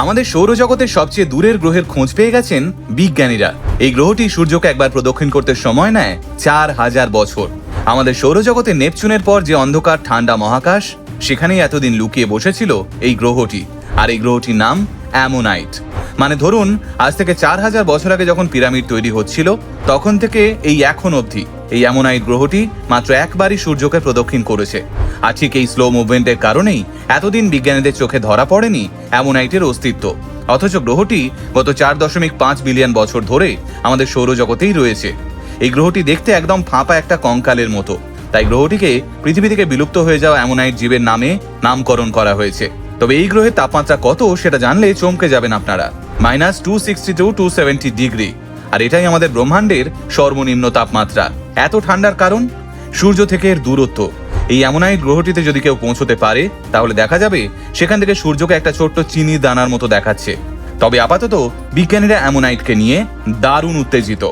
আমাদের সৌরজগতের সবচেয়ে দূরের গ্রহের খোঁজ পেয়ে গেছেন বিজ্ঞানীরা। এই গ্রহটি সূর্যকে একবার প্রদক্ষিণ করতে সময় নেয় চার হাজার বছর। আমাদের সৌরজগতে নেপচুনের পর যে অন্ধকার, ঠান্ডা মহাকাশ, সেখানেই এতদিন লুকিয়ে বসেছিল এই গ্রহটি। আর এই গ্রহটির নাম অ্যামোনাইট। মানে ধরুন, আজ থেকে চার হাজার বছর আগে যখন পিরামিড তৈরি হচ্ছিল, তখন থেকে এই এখন অবধি। এই অ্যামোনাইট গ্রহটি মাত্র একবারই সূর্যকে প্রদক্ষিণ করেছে। আর ঠিক এই স্লো মুভমেন্টের কারণেই এতদিন বিজ্ঞানীদের চোখে ধরা পড়েনি অ্যামোনাইটের অস্তিত্ব। অথচ গ্রহটি গত চার দশমিক পাঁচ বিলিয়ন বছর ধরে আমাদের সৌরজগতেই রয়েছে। এই গ্রহটি দেখতে একদম ফাঁপা একটা কঙ্কালের মতো। তাই গ্রহটিকে পৃথিবী থেকে বিলুপ্ত হয়ে যাওয়া অ্যামোনাইট জীবের নামে নামকরণ করা হয়েছে। তবে এই গ্রহের তাপমাত্রা কত সেটা জানলে চমকে যাবেন আপনারা। Minus two sixty two two seventy degree আর এটাই আমাদের ব্রহ্মাণ্ডের সর্বনিম্ন তাপমাত্রা। এত ঠান্ডার কারণ? সূর্য থেকে এর দূরত্ব। এই অ্যামোনাইট গ্রহটিতে যদি কেউ পৌঁছতে পারে, তাহলে দেখা যাবে সেখান থেকে সূর্যকে একটা ছোট্ট চিনি দানার মতো দেখাচ্ছে। তবে আপাতত বিজ্ঞানীরা অ্যামোনাইটকে নিয়ে দারুণ উত্তেজিত।